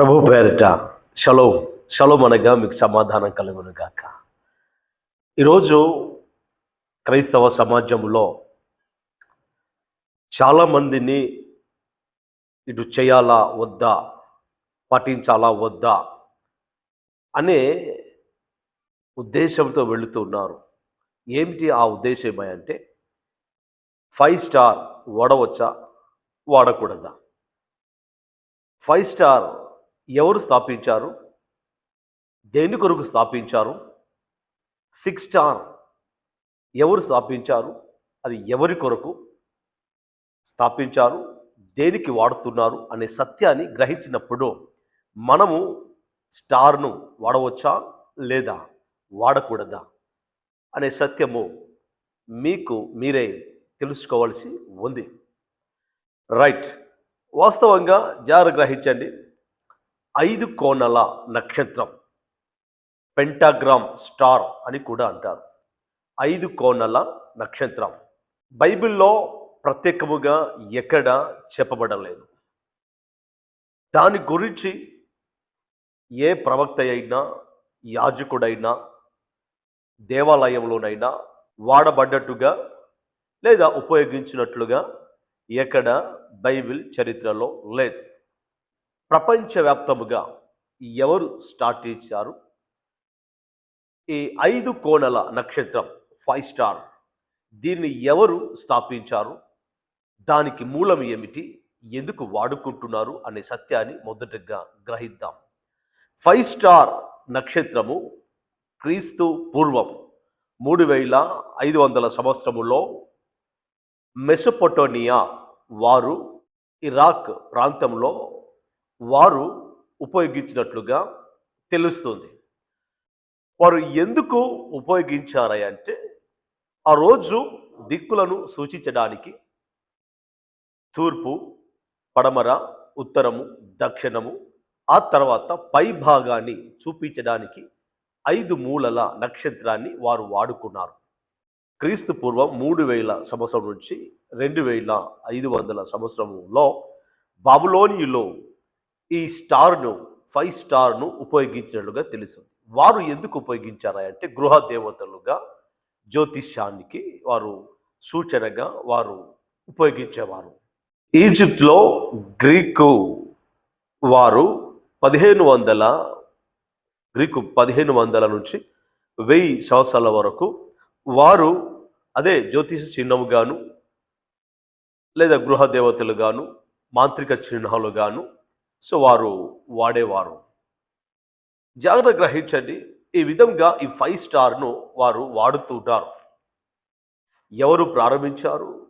ప్రభు పేరిట షలో షలోం అనగా మీకు సమాధానం కలుగును గాక. ఈరోజు క్రైస్తవ సమాజంలో చాలామందిని ఇటు చేయాలా వద్దా పాటించాలా వద్దా అనే ఉద్దేశంతో వెళుతున్నారు ఏమిటి ఆ ఉద్దేశం అంటే ఫైవ్ స్టార్ వాడవచ్చా? వాడకూడదా? ఫైవ్ స్టార్ ఎవరు స్థాపించారు? దేని కొరకు స్థాపించారు? సిక్స్ స్టార్ ఎవరు స్థాపించారు? అది ఎవరి కొరకు స్థాపించారు? దేనికి వాడుతున్నారు? అనే సత్యాన్ని గ్రహించినప్పుడు మనము స్టార్ను వాడవచ్చా లేదా? వాడకూడదా? అనే సత్యము మీకు మీరే తెలుసుకోవాల్సి ఉంది. రైట్. వాస్తవంగా జాగ్రత్త గ్రహించండి. ఐదు కోణల నక్షత్రం. పెంటాగ్రామ్ స్టార్ అని కూడా అంటారు. ఐదు కోణల నక్షత్రం. బైబిల్లో ప్రత్యేకముగా ఎక్కడ చెప్పబడలేదు. దాని గురించి ఏ ప్రవక్త అయినా యాజకుడైనా దేవాలయంలోనైనా వాడబడ్డట్టుగా లేదా ఉపయోగించినట్లుగా ఎక్కడ బైబిల్ చరిత్రలో లేదు. ప్రపంచవ్యాప్తముగా ఎవరు స్టార్ట్ చేశారు? ఈ ఐదు కోణల నక్షత్రం ఫైవ్ స్టార్. దీన్ని ఎవరు స్థాపించారు? దానికి మూలం ఏమిటి? ఎందుకు వాడుకుంటున్నారు? అనే సత్యాన్ని మొదటగా గ్రహిద్దాం. ఫైవ్ స్టార్ నక్షత్రము క్రీస్తు పూర్వం మూడు వేల ఐదు వందల సంవత్సరములో మెసొపొటోనియా వారు ఇరాక్ ప్రాంతంలో వారు ఉపయోగించినట్లుగా తెలుస్తుంది. వారు ఎందుకు ఉపయోగించారంటే ఆ రోజు దిక్కులను సూచించడానికి తూర్పు పడమర ఉత్తరము దక్షిణము ఆ తర్వాత పై భాగాన్ని చూపించడానికి ఐదు మూలల నక్షత్రాన్ని వారు వాడుకున్నారు. క్రీస్తు పూర్వం మూడు వేల సంవత్సరం నుంచి రెండు వేల ఐదు వందల సంవత్సరంలో బాబులోనియులో ఈ స్టార్ను ఫైవ్ స్టార్ను ఉపయోగించినట్లుగా తెలుసు. వారు ఎందుకు ఉపయోగించారా అంటే గృహ దేవతలుగా జ్యోతిష్యానికి వారు సూచనగా వారు ఉపయోగించేవారు. ఈజిప్ట్లో గ్రీకు వారు పదిహేను వందల గ్రీకు పదిహేను వందల నుంచి వెయ్యి సంవత్సరాల వరకు వారు అదే జ్యోతిష చిహ్నముగాను లేదా గృహ దేవతలుగాను మాంత్రిక చిహ్నాలుగాను సో వారు వాడేవారు. జాగ్రత్త గ్రహించండి ఈ విధంగా ఈ ఫైవ్ స్టార్ను వారు వాడుతుంటారు ఎవరు ప్రారంభించారు?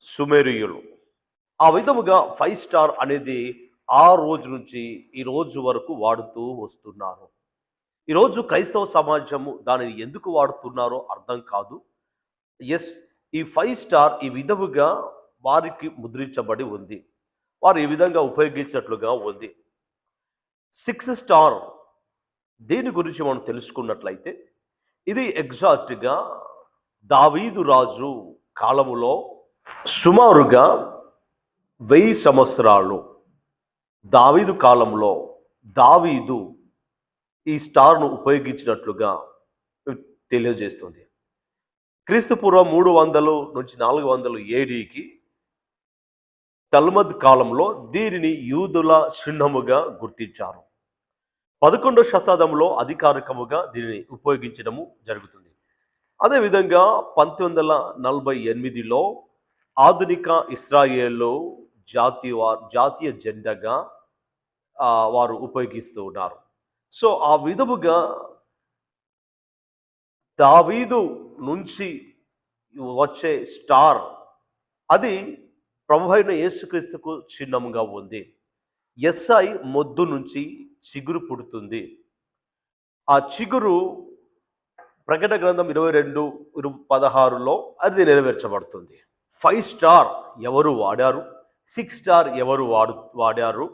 సుమేరియులు. ఆ విధముగా ఫైవ్ స్టార్ అనేది ఆ రోజు నుంచి ఈ రోజు వరకు వాడుతూ వస్తున్నారు. ఈరోజు క్రైస్తవ సమాజము దానిని ఎందుకు వాడుతున్నారో అర్థం కాదు. ఎస్ ఈ ఫైవ్ స్టార్ ఈ విధముగా వారికి ముద్రించబడి ఉంది. వారు ఈ విధంగా ఉపయోగించినట్లుగా ఉంది. సిక్స్ స్టార్ దీని గురించి మనం తెలుసుకున్నట్లయితే ఇది ఎగ్జాక్ట్గా దావీదు రాజు కాలములో సుమారుగా వెయ్యి సంవత్సరాలు. దావీదు కాలంలో దావీదు ఈ స్టార్ను ఉపయోగించినట్లుగా తెలియజేస్తుంది. క్రీస్తుపూర్వం మూడు వందలు నుంచి నాలుగు వందలు ఏడీకి తల్మద్ కాలంలో దీనిని యూదుల చిహ్నముగా గుర్తించారు. పదకొండవ శతాబ్దంలో అధికారికముగా దీనిని ఉపయోగించడము జరుగుతుంది. అదేవిధంగా పంతొమ్మిది వందల నలభై ఎనిమిదిలో ఆధునిక ఇస్రాయేల్లో జాతీయ జాతీయ జెండాగా వారు ఉపయోగిస్తూ ఉన్నారు. సో ఆ విధముగా దావీదు నుంచి వచ్చే స్టార్ అది ప్రభు అయిన యేసుక్రీస్తుకు చిహ్నంగా ఉంది. ఎస్ఐ మొద్దు నుంచి చిగురు పుడుతుంది. ఆ చిగురు ప్రకటన గ్రంథం ఇరవై రెండు ఇరు పదహారులో అది నెరవేర్చబడుతుంది. ఫైవ్ స్టార్ ఎవరు వాడారు? సిక్స్ స్టార్ ఎవరు వాడు వాడారు?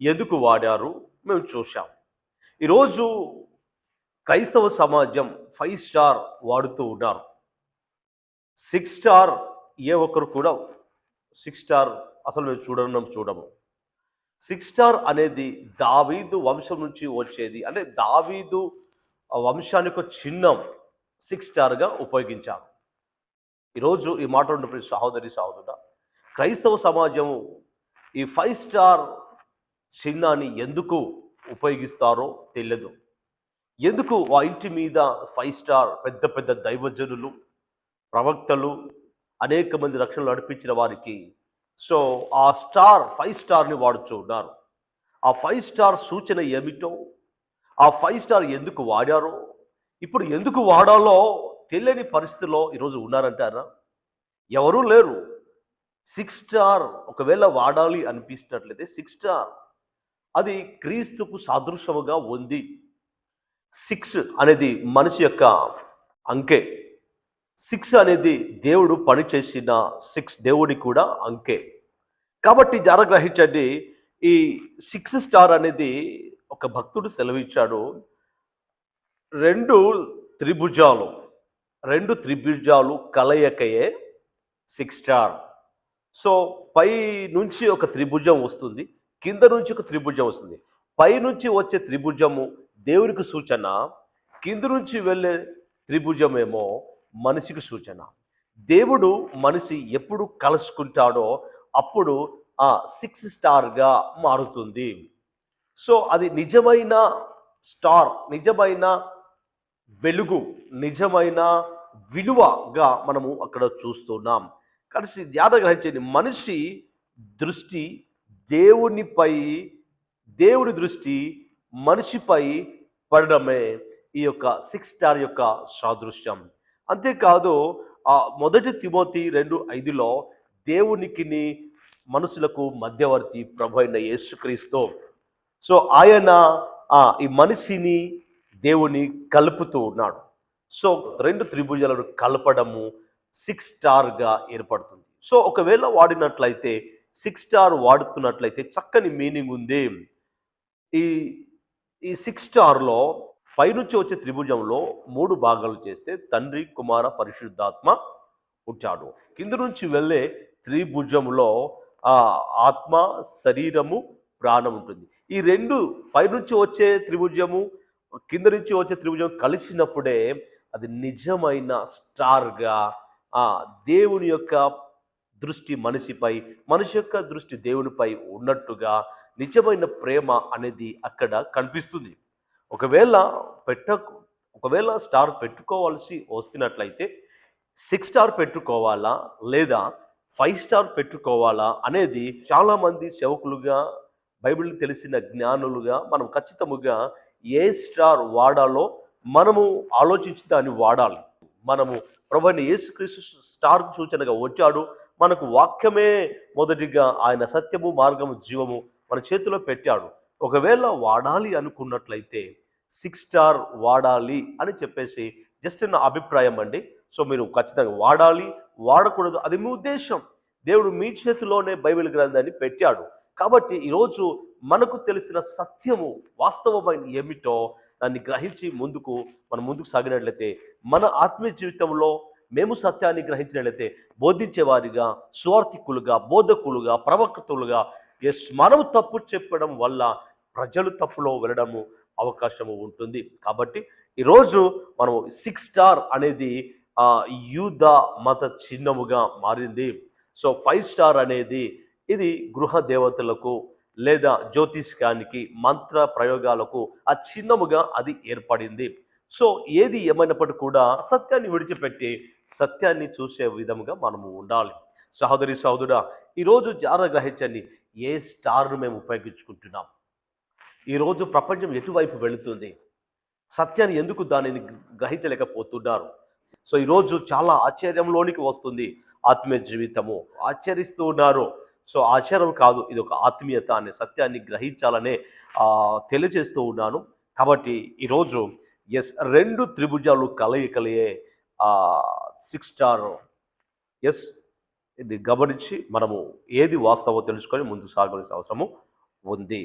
ఎందుకు వాడారు? మేము చూసాం ఈరోజు క్రైస్తవ సమాజం ఫైవ్ స్టార్ వాడుతూ ఉన్నారు. సిక్స్ స్టార్ ఏ ఒక్కరు కూడా సిక్స్ స్టార్ అసలు మేము చూడడం చూడము. సిక్స్ స్టార్ అనేది దావీదు వంశం నుంచి వచ్చేది. అంటే దావీదు వంశానికి ఒక చిహ్నం సిక్స్ స్టార్గా ఉపయోగించాం ఈరోజు ఈ మాట ఉన్నప్పుడు సహోదరి సహోదరుడ క్రైస్తవ సమాజము ఈ ఫైవ్ స్టార్ చిహ్నాన్ని ఎందుకు ఉపయోగిస్తారో తెలియదు. ఎందుకు ఆ ఇంటి మీద ఫైవ్ స్టార్ పెద్ద పెద్ద దైవజనులు ప్రవక్తలు అనేక మంది రక్షణలు నడిపించిన వారికి. సో ఆ స్టార్ ఫైవ్ స్టార్ని వాడుతూ ఉన్నారు ఆ ఫైవ్ స్టార్ సూచన ఏమిటో? ఆ ఫైవ్ స్టార్ ఎందుకు వాడారో? ఇప్పుడు ఎందుకు వాడాలో తెలియని పరిస్థితిలో ఈరోజు ఉన్నారంటారా? ఎవరూ లేరు. సిక్స్ స్టార్ ఒకవేళ వాడాలి అనిపిస్తున్నట్లయితే సిక్స్ స్టార్. అది క్రీస్తుకు సాదృశ్యముగా ఉంది. సిక్స్ అనేది మనిషి యొక్క అంకే. సిక్స్ అనేది దేవుడు పనిచేసిన సిక్స్ దేవుడి కూడా అంకె. కాబట్టి జార గ్రహించండి ఈ సిక్స్ స్టార్ అనేది ఒక భక్తుడు సెలవిచ్చాడు. రెండు త్రిభుజాలు రెండు త్రిభుజాలు కలయికయే సిక్స్ స్టార్. సో పై నుంచి ఒక త్రిభుజం వస్తుంది కింద నుంచి ఒక త్రిభుజం వస్తుంది. పై నుంచి వచ్చే త్రిభుజము దేవునికి సూచన కింద నుంచి వెళ్ళే త్రిభుజమేమో మనిషికి సూచన. దేవుడు మనిషి ఎప్పుడు కలుసుకుంటాడో అప్పుడు ఆ సిక్స్ స్టార్గా మారుతుంది. సో అది నిజమైన స్టార్ నిజమైన వెలుగు నిజమైన విలువగా మనము అక్కడ చూస్తున్నాం. కలిసి జాత గ్రహించండి మనిషి దృష్టి దేవునిపై దేవుని దృష్టి మనిషిపై పడడమే ఈ యొక్క సిక్స్ స్టార్ యొక్క సాదృశ్యం. అంతేకాదు ఆ మొదటి తిమోతి రెండు ఐదులో దేవునికిని మనుషులకు మధ్యవర్తి ప్రభు అయిన యేసుక్రీస్తు. సో ఆయన ఈ మనిషిని దేవుని కలుపుతూ ఉన్నాడు. సో రెండు త్రిభుజాలను కలపడము సిక్స్ స్టార్గా ఏర్పడుతుంది. సో ఒకవేళ వాడినట్లయితే సిక్స్ స్టార్ వాడుతున్నట్లయితే చక్కని మీనింగ్ ఉంది. ఈ ఈ సిక్స్ స్టార్లో పైనుంచి వచ్చే త్రిభుజంలో మూడు భాగాలు చేస్తే తండ్రి కుమార పరిశుద్ధాత్మ ఉంటాడు. కింద నుంచి వెళ్ళే త్రిభుజంలో ఆ ఆత్మ శరీరము ప్రాణం ఉంటుంది. ఈ రెండు పైనుంచి వచ్చే త్రిభుజము కింద నుంచి వచ్చే త్రిభుజం కలిసినప్పుడే అది నిజమైన స్టార్గా ఆ దేవుని యొక్క దృష్టి మనిషిపై మనిషి యొక్క దృష్టి దేవునిపై ఉన్నట్టుగా నిజమైన ప్రేమ అనేది అక్కడ కనిపిస్తుంది. ఒకవేళ పెట్ట ఒకవేళ స్టార్ పెట్టుకోవాల్సి వస్తున్నట్లయితే సిక్స్ స్టార్ పెట్టుకోవాలా లేదా ఫైవ్ స్టార్ పెట్టుకోవాలా అనేది చాలామంది సేవకులుగా బైబిల్ తెలిసిన జ్ఞానులుగా మనం ఖచ్చితముగా ఏ స్టార్ వాడాలో మనము ఆలోచించి దాన్ని వాడాలి. మనము ప్రభుని యేసుక్రీస్తు స్టార్ సూచనగా వచ్చాడు. మనకు వాక్యమే మొదటిగా ఆయన సత్యము మార్గము జీవము మన చేతిలో పెట్టాడు. ఒకవేళ వాడాలి అనుకున్నట్లయితే సిక్స్ స్టార్ వాడాలి అని చెప్పేసి జస్ట్ నా అభిప్రాయం అండి. సో మీరు ఖచ్చితంగా వాడాలి వాడకూడదు. అది మీ ఉద్దేశం. దేవుడు మీ చేతిలోనే బైబిల్ గ్రంథాన్ని పెట్టాడు. కాబట్టి ఈరోజు మనకు తెలిసిన సత్యము వాస్తవమైన ఏమిటో దాన్ని గ్రహించి ముందుకు మనం ముందుకు సాగినట్లయితే మన ఆత్మీయ జీవితంలో మేము సత్యాన్ని గ్రహించినట్లయితే బోధించేవారిగా స్వార్థికులుగా బోధకులుగా ప్రవక్తలుగా ఎస్ మనం తప్పు చెప్పడం వల్ల ప్రజలు తప్పులో వెళ్ళడము అవకాశము ఉంటుంది. కాబట్టి ఈరోజు మనం సిక్స్ స్టార్ అనేది యూద మత చిహ్నముగా మారింది. సో ఫైవ్ స్టార్ అనేది ఇది గృహ దేవతలకు లేదా జ్యోతిష్కానికి మంత్ర ప్రయోగాలకు ఆ చిహ్నముగా అది ఏర్పడింది. సో ఏది ఏమైనప్పటికీ కూడా సత్యాన్ని విడిచిపెట్టి సత్యాన్ని చూసే విధముగా మనము ఉండాలి. సహోదరి సహోదరుడా ఈరోజు జాగ్రత్త గ్రహించండి ఏ స్టార్ను మేము ఉపయోగించుకుంటున్నాం? ఈరోజు ప్రపంచం ఎటువైపు వెళుతుంది? సత్యాన్ని ఎందుకు దానిని గ్రహించలేకపోతున్నారు? సో ఈరోజు చాలా ఆశ్చర్యంలోనికి వస్తుంది ఆత్మీయ జీవితము. ఆశ్చర్యిస్తూ ఉన్నారు. సో ఆశ్చర్యం కాదు ఇది ఒక ఆత్మీయత అనే సత్యాన్ని గ్రహించాలనే తెలియజేస్తూ ఉన్నాను. కాబట్టి ఈరోజు ఎస్ రెండు త్రిభుజాలు కలయికలయే సిక్స్ స్టార్ ఎస్ ఇది గమనించి మనము ఏది వాస్తవో తెలుసుకొని ముందు సాగవలసిన అవసరము ఉంది.